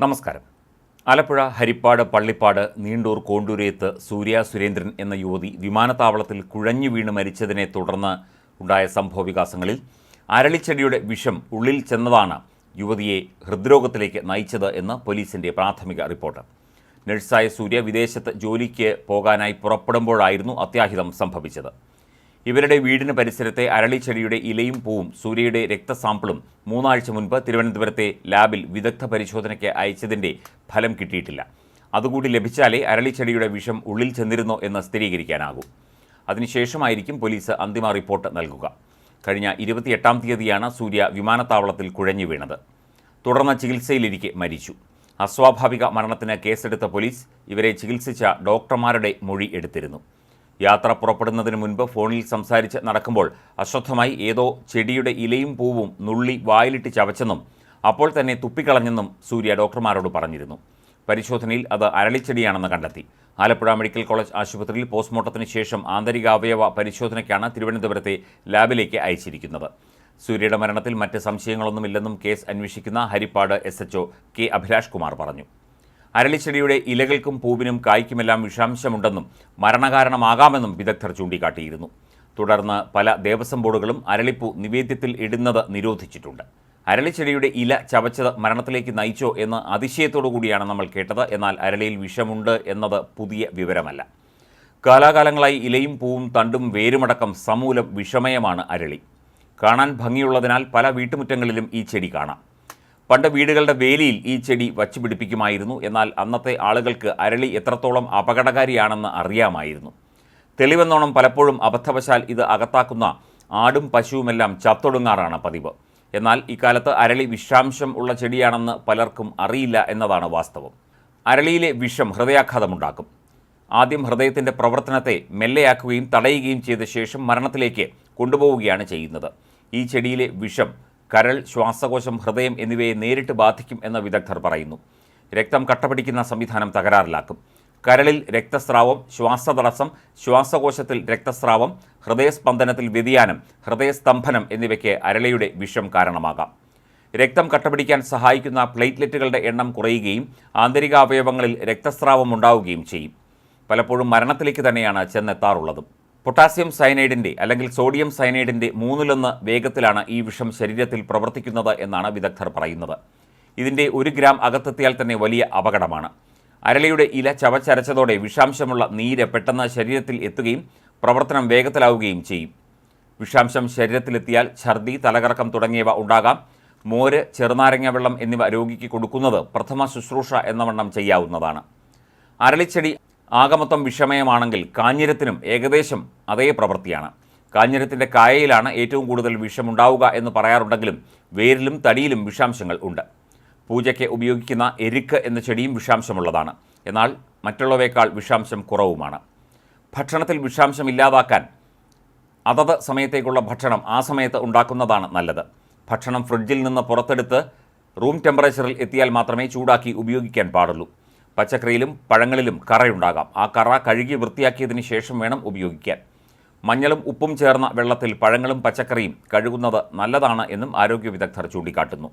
നമസ്കാരം. ആലപ്പുഴ ഹരിപ്പാട് പള്ളിപ്പാട് നീണ്ടൂർ കോണ്ടൂരേത്ത് സൂര്യ സുരേന്ദ്രൻ എന്ന യുവതി വിമാനത്താവളത്തിൽ കുഴഞ്ഞു വീണ് മരിച്ചതിനെ തുടർന്ന് ഉണ്ടായ സംഭവവികാസങ്ങളിൽ അരളിച്ചെടിയുടെ വിഷം ഉള്ളിൽ ചെന്നതാണ് യുവതിയെ ഹൃദ്രോഗത്തിലേക്ക് നയിച്ചത് എന്ന് പോലീസിന്റെ പ്രാഥമിക റിപ്പോർട്ട്. നഴ്സായ സൂര്യ വിദേശത്ത് ജോലിക്ക് പോകാനായി പുറപ്പെടുമ്പോഴായിരുന്നു അത്യാഹിതം സംഭവിച്ചത്. ഇവരുടെ വീടിന് പരിസരത്തെ അരളിച്ചെടിയുടെ ഇലയും പൂവും സൂര്യയുടെ രക്തസാമ്പിളും മൂന്നാഴ്ച മുൻപ് തിരുവനന്തപുരത്തെ ലാബിൽ വിദഗ്ധ പരിശോധനയ്ക്ക് അയച്ചതിന്റെ ഫലം കിട്ടിയിട്ടില്ല. അതുകൂടി ലഭിച്ചാലേ അരളിച്ചെടിയുടെ വിഷം ഉള്ളിൽ ചെന്നിരുന്നോ എന്ന് സ്ഥിരീകരിക്കാനാകൂ. അതിനുശേഷമായിരിക്കും പോലീസ് അന്തിമ റിപ്പോർട്ട് നൽകുക. കഴിഞ്ഞ ഇരുപത്തിയെട്ടാം തീയതിയാണ് സൂര്യ വിമാനത്താവളത്തിൽ കുഴഞ്ഞു വീണത്. തുടർന്ന് ചികിത്സയിലിരിക്കെ മരിച്ചു. അസ്വാഭാവിക മരണത്തിന് കേസെടുത്ത പോലീസ് ഇവരെ ചികിത്സിച്ച ഡോക്ടർമാരുടെ മൊഴി എടുത്തിരുന്നു. യാത്ര പുറപ്പെടുന്നതിന് മുൻപ് ഫോണിൽ സംസാരിച്ച് നടക്കുമ്പോൾ അശ്രദ്ധമായി ഏതോ ചെടിയുടെ ഇലയും പൂവും നുള്ളി വായിലിട്ട് ചവച്ചെന്നും അപ്പോൾ തന്നെ തുപ്പിക്കളഞ്ഞെന്നും സൂര്യ ഡോക്ടർമാരോട് പറഞ്ഞിരുന്നു. പരിശോധനയിൽ അത് അരളിച്ചെടിയാണെന്ന് കണ്ടെത്തി. ആലപ്പുഴ മെഡിക്കൽ കോളേജ് ആശുപത്രിയിൽ പോസ്റ്റ്മോർട്ടത്തിന് ശേഷം ആന്തരികാവയവ പരിശോധനയ്ക്കാണ് തിരുവനന്തപുരത്തെ ലാബിലേക്ക് അയച്ചിരിക്കുന്നത്. സൂര്യയുടെ മരണത്തിൽ മറ്റ് സംശയങ്ങളൊന്നുമില്ലെന്നും കേസ് അന്വേഷിക്കുന്ന Haripad S H O K Abhilash Kumar പറഞ്ഞു. അരളിച്ചെടിയുടെ ഇലകൾക്കും പൂവിനും കായ്ക്കുമെല്ലാം വിഷാംശമുണ്ടെന്നും മരണകാരണമാകാമെന്നും വിദഗ്ധർ ചൂണ്ടിക്കാട്ടിയിരുന്നു. തുടർന്ന് പല ദേവസ്വം ബോർഡുകളും അരളിപ്പൂ നിവേദ്യത്തിൽ ഇടുന്നത് നിരോധിച്ചിട്ടുണ്ട്. അരളിച്ചെടിയുടെ ഇല ചവച്ചത് മരണത്തിലേക്ക് നയിച്ചോ എന്ന് അതിശയത്തോടു കൂടിയാണ് നമ്മൾ കേട്ടത്. എന്നാൽ അരളിയിൽ വിഷമുണ്ട് എന്നത് പുതിയ വിവരമല്ല. കാലാകാലങ്ങളായി ഇലയും പൂവും തണ്ടും വേരുമടക്കം സമൂലം വിഷമയമാണ് അരളി. കാണാൻ ഭംഗിയുള്ളതിനാൽ പല വീട്ടുമുറ്റങ്ങളിലും ഈ ചെടി കാണാം. പണ്ട് വീടുകളുടെ വേലിയിൽ ഈ ചെടി വച്ചു പിടിപ്പിക്കുമായിരുന്നു. എന്നാൽ അന്നത്തെ ആളുകൾക്ക് അരളി എത്രത്തോളം അപകടകാരിയാണെന്ന് അറിയാമായിരുന്നു. തെളിവെന്നോണം പലപ്പോഴും അബദ്ധവശാൽ ഇത് അകത്താക്കുന്ന ആടും പശുവുമെല്ലാം ചത്തൊടുങ്ങാറാണ് പതിവ്. എന്നാൽ ഇക്കാലത്ത് അരളി വിഷാംശം ഉള്ള ചെടിയാണെന്ന് പലർക്കും അറിയില്ല എന്നതാണ് വാസ്തവം. അരളിയിലെ വിഷം ഹൃദയാഘാതമുണ്ടാക്കും. ആദ്യം ഹൃദയത്തിന്റെ പ്രവർത്തനത്തെ മെല്ലെയാക്കുകയും തടയുകയും ചെയ്ത ശേഷം മരണത്തിലേക്ക് കൊണ്ടുപോവുകയാണ് ചെയ്യുന്നത്. ഈ ചെടിയിലെ വിഷം കരൾ ശ്വാസകോശം ഹൃദയം എന്നിവയെ നേരിട്ട് ബാധിക്കും എന്ന വിദഗ്ധർ പറയുന്നു. രക്തം കട്ടപിടിക്കുന്ന സംവിധാനം തകരാറിലാക്കും. കരളിൽ രക്തസ്രാവം ശ്വാസതടസ്സം ശ്വാസകോശത്തിൽ രക്തസ്രാവം ഹൃദയസ്പന്ദനത്തിൽ വ്യതിയാനം ഹൃദയസ്തംഭനം എന്നിവയ്ക്ക് അരളിയുടെ വിഷം കാരണമാകാം. രക്തം കട്ടപിടിക്കാൻ സഹായിക്കുന്ന പ്ലേറ്റ്ലെറ്റുകളുടെ എണ്ണം കുറയുകയും ആന്തരികാവയവങ്ങളിൽ രക്തസ്രാവം ഉണ്ടാവുകയും ചെയ്യും. പലപ്പോഴും മരണത്തിലേക്ക് തന്നെയാണ് ചെന്നെത്താറുള്ളതും. പൊട്ടാസ്യം സയനൈഡിന്റെ അല്ലെങ്കിൽ സോഡിയം സയനൈഡിന്റെ മൂന്നിലൊന്ന് വേഗത്തിലാണ് ഈ വിഷം ശരീരത്തിൽ പ്രവർത്തിക്കുന്നത് എന്നാണ് വിദഗ്ധർ പറയുന്നത്. ഇതിന്റെ ഒരു ഗ്രാം അകത്തെത്തിയാൽ തന്നെ വലിയ അപകടമാണ്. അരളിയുടെ ഇല ചവച്ചരച്ചതോടെ വിഷാംശമുള്ള നീര് പെട്ടെന്ന് ശരീരത്തിൽ എത്തുകയും പ്രവർത്തനം വേഗത്തിലാവുകയും ചെയ്യും. വിഷാംശം ശരീരത്തിലെത്തിയാൽ ഛർദി തലകറക്കം തുടങ്ങിയവ ഉണ്ടാകാം. മോര് ചെറുനാരങ്ങ വെള്ളം എന്നിവ രോഗിക്ക് കൊടുക്കുന്നത് പ്രഥമ ശുശ്രൂഷ എന്നവണ്ണം ചെയ്യാവുന്നതാണ്. അരളിച്ചെടി ആകമൊത്തം വിഷമയമാണെങ്കിൽ കാഞ്ഞിരത്തിനും ഏകദേശം അതേ പ്രവൃത്തിയാണ്. കാഞ്ഞിരത്തിന്റെ കായയിലാണ് ഏറ്റവും കൂടുതൽ വിഷമുണ്ടാവുക എന്ന് പറയാറുണ്ടെങ്കിലും വേരിലും തടിയിലും വിഷാംശങ്ങൾ ഉണ്ട്. പൂജയ്ക്ക് ഉപയോഗിക്കുന്ന എരുക്ക് എന്ന ചെടിയും വിഷാംശമുള്ളതാണ്. എന്നാൽ മറ്റുള്ളവയേക്കാൾ വിഷാംശം കുറവുമാണ്. ഭക്ഷണത്തിൽ വിഷാംശം ഇല്ലാതാക്കാൻ അതത് സമയത്തേക്കുള്ള ഭക്ഷണം ആ സമയത്ത് ഉണ്ടാക്കുന്നതാണ് നല്ലത്. ഭക്ഷണം ഫ്രിഡ്ജിൽ നിന്ന് പുറത്തെടുത്ത് റൂം ടെമ്പറേച്ചറിൽ എത്തിയാൽ മാത്രമേ ചൂടാക്കി ഉപയോഗിക്കാൻ പാടുള്ളൂ. പച്ചക്കറിയിലും പഴങ്ങളിലും കറയുണ്ടാകാം. ആ കറ കഴുകി വൃത്തിയാക്കിയതിന് ശേഷം വേണം ഉപയോഗിക്കാൻ. മഞ്ഞളും ഉപ്പും ചേർന്ന വെള്ളത്തിൽ പഴങ്ങളും പച്ചക്കറിയും കഴുകുന്നത് നല്ലതാണ് എന്നും ആരോഗ്യ വിദഗ്ധർ ചൂണ്ടിക്കാട്ടുന്നു.